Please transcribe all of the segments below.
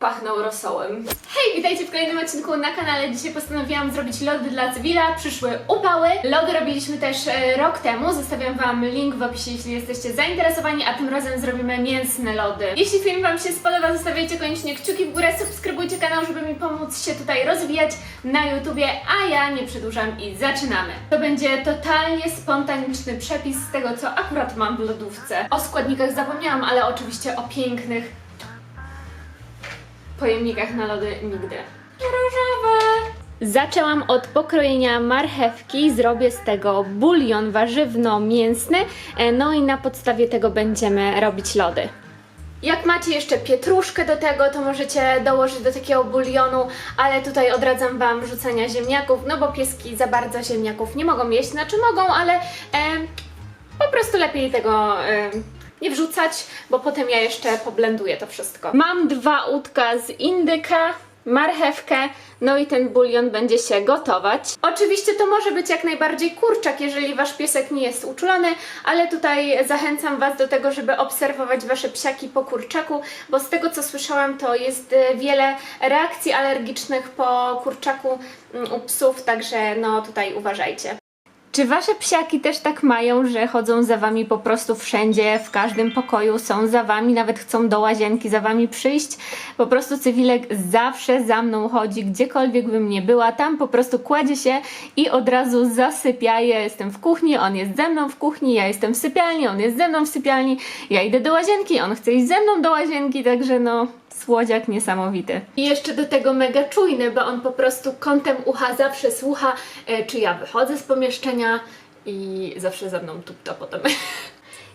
pachną rosołem. Hej, witajcie w kolejnym odcinku na kanale. Dzisiaj postanowiłam zrobić lody dla Cywila. Przyszły upały. Lody robiliśmy też e, rok temu. Zostawiam Wam link w opisie, jeśli jesteście zainteresowani, a tym razem zrobimy mięsne lody. Jeśli film Wam się spodoba, zostawiajcie koniecznie kciuki w górę, subskrybujcie kanał, żeby mi pomóc się tutaj rozwijać na YouTubie, a ja nie przedłużam i zaczynamy. To będzie totalnie spontaniczny przepis z tego, co akurat mam w lodówce. O składnikach zapomniałam, ale oczywiście o pięknych pojemnikach na lody nigdy. Różowe! Zaczęłam od pokrojenia marchewki, zrobię z tego bulion warzywno-mięsny, e, no i na podstawie tego będziemy robić lody. Jak macie jeszcze pietruszkę do tego, to możecie dołożyć do takiego bulionu, ale tutaj odradzam Wam wrzucania ziemniaków, no bo pieski za bardzo ziemniaków nie mogą jeść, znaczy mogą, ale e, po prostu lepiej tego e, nie wrzucać, bo potem ja jeszcze poblenduję to wszystko. Mam dwa łódka z indyka, marchewkę, no i ten bulion będzie się gotować. Oczywiście to może być jak najbardziej kurczak, jeżeli wasz piesek nie jest uczulony, ale tutaj zachęcam was do tego, żeby obserwować wasze psiaki po kurczaku, bo z tego co słyszałam, to jest e, wiele reakcji alergicznych po kurczaku mm, u psów, także no tutaj uważajcie. Czy wasze psiaki też tak mają, że chodzą za wami po prostu wszędzie, w każdym pokoju, są za wami, nawet chcą do łazienki za wami przyjść? Po prostu cywilek zawsze za mną chodzi, gdziekolwiek bym nie była, tam po prostu kładzie się i od razu zasypia. Ja jestem w kuchni, on jest ze mną w kuchni, ja jestem w sypialni, on jest ze mną w sypialni, ja idę do łazienki, on chce iść ze mną do łazienki, także no słodziak niesamowity. I jeszcze do tego mega czujny, bo on po prostu kątem ucha zawsze słucha, e, czy ja wychodzę z pomieszczenia i zawsze ze mną tupta potem.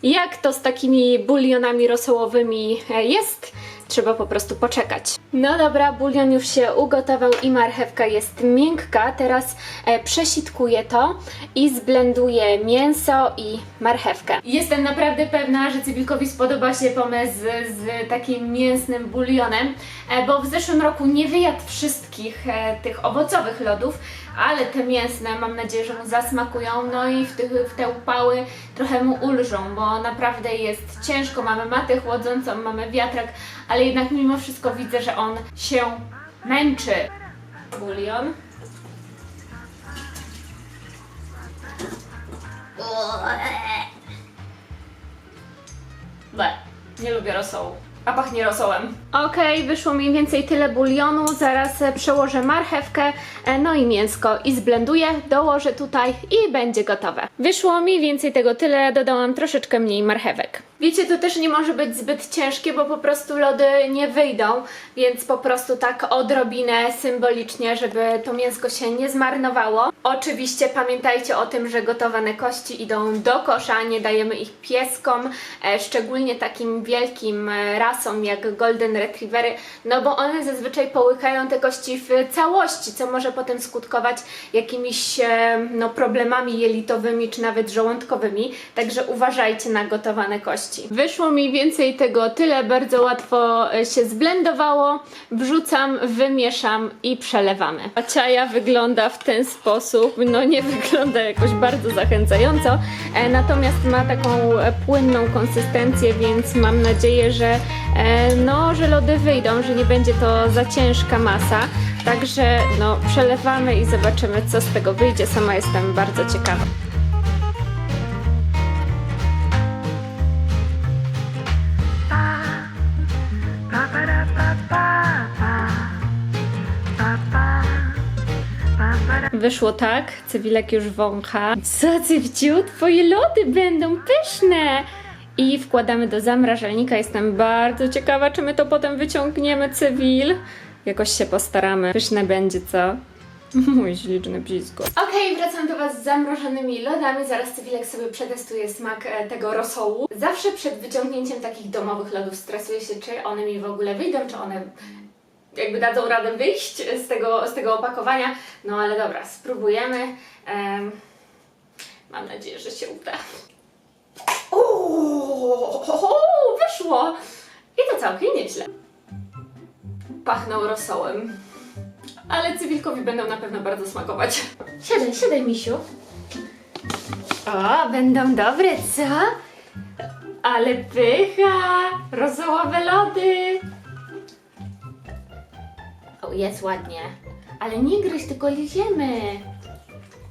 Jak to z takimi bulionami rosołowymi e, jest? Trzeba po prostu poczekać. No dobra, bulion już się ugotował i marchewka jest miękka. Teraz e, przesitkuję to i zblenduję mięso i marchewkę. Jestem naprawdę pewna, że Cywilkowi spodoba się pomysł z, z takim mięsnym bulionem, e, bo w zeszłym roku nie wyjadł wszystkich e, tych owocowych lodów, ale te mięsne mam nadzieję, że mu zasmakują, no i w, tych, w te upały trochę mu ulżą, bo naprawdę jest ciężko, mamy matę chłodzącą, mamy wiatrak, ale jednak mimo wszystko widzę, że on się męczy. Bulion. Ble, nie lubię rosołu. A pachnie rosołem. Okej, wyszło mniej więcej tyle bulionu. Zaraz e, przełożę marchewkę, e, no i mięsko i zblenduję, dołożę tutaj i będzie gotowe. Wyszło mniej więcej tego tyle, dodałam troszeczkę mniej marchewek. Wiecie, to też nie może być zbyt ciężkie, bo po prostu lody nie wyjdą, więc po prostu tak odrobinę symbolicznie, żeby to mięsko się nie zmarnowało. Oczywiście pamiętajcie o tym, że gotowane kości idą do kosza, nie dajemy ich pieskom, e, szczególnie takim wielkim e, rasom jak Golden Retrievery, no bo one zazwyczaj połykają te kości w całości, co może potem skutkować jakimiś e, no, problemami jelitowymi czy nawet żołądkowymi, także uważajcie na gotowane kości. Wyszło mniej więcej tego tyle, bardzo łatwo e, się zblendowało. Wrzucam, wymieszam i przelewamy. A ciaja wygląda w ten sposób, no nie wygląda jakoś bardzo zachęcająco, e, natomiast ma taką płynną konsystencję, więc mam nadzieję, że no, że lody wyjdą, że nie będzie to za ciężka masa. Także no, przelewamy i zobaczymy, co z tego wyjdzie. Sama jestem bardzo ciekawa. Wyszło tak, cywilek już wącha. Co, cywciu? Twoje lody będą pyszne! I wkładamy do zamrażalnika. Jestem bardzo ciekawa, czy my to potem wyciągniemy, cywil. Jakoś się postaramy. Pyszne będzie, co? Mój śliczny blisko. Okej, wracam do Was z zamrożonymi lodami. Zaraz Cywilek sobie przetestuje smak e, tego rosołu. Zawsze przed wyciągnięciem takich domowych lodów stresuję się, czy one mi w ogóle wyjdą, czy one jakby dadzą radę wyjść z tego, z tego opakowania. No ale dobra, spróbujemy. Em, mam nadzieję, że się uda. Uuu, wyszło! I to całkiem nieźle. Pachną rosołem. Ale cywilkowi będą na pewno bardzo smakować. Siadaj, siadaj, misiu. O, będą dobre, co? Ale pycha! Rosołowe lody! jest ładnie. Ale nie gryź, tylko liziemy.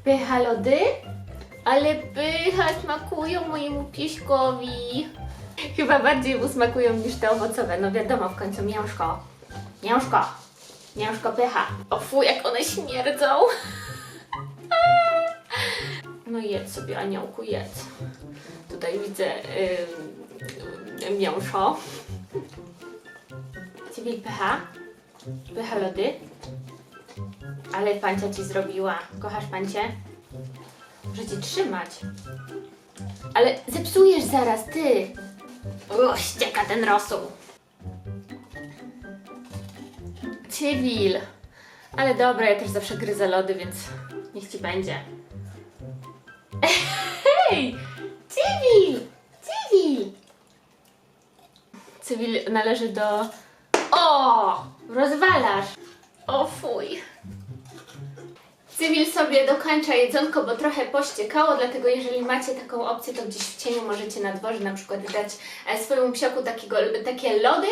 Pycha lody? Ale pycha smakują mojemu pieśkowi. Chyba bardziej mu smakują niż te owocowe. No wiadomo, w końcu miężko. Miężko. Miężko pycha. O fu, jak one śmierdzą. No jedz sobie, aniołku, jedz. Tutaj widzę yy, mięszo. Cywil pycha. Pycha lody. Ale pancia ci zrobiła. Kochasz pancię? Cię trzymać. Ale zepsujesz zaraz, ty. O, ścieka ten rosół. Cywil. Ale dobra, ja też zawsze gryzę lody, więc niech ci będzie. Hej! Cywil! Cywil! Cywil należy do... O! Rozwalasz! O fuj! Cywil sobie dokończa jedzonko, bo trochę pościekało, dlatego jeżeli macie taką opcję, to gdzieś w cieniu możecie na dworze na przykład dać e, swojemu psiaku takiego, takie lody.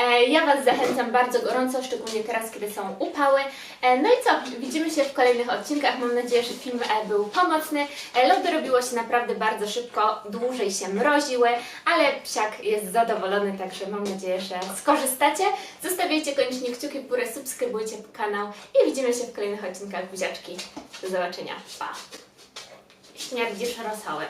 E, Ja Was zachęcam bardzo gorąco, szczególnie teraz, kiedy są upały. E, No i co? Widzimy się w kolejnych odcinkach. Mam nadzieję, że film e, był pomocny. Lody robiło się naprawdę bardzo szybko, dłużej się mroziły, ale psiak jest zadowolony, także mam nadzieję, że skorzystacie. Zostawiajcie koniecznie kciuki w górę, subskrybujcie kanał i widzimy się w kolejnych odcinkach buziaczki. Do zobaczenia. Pa! Śmierdzisz rosołem.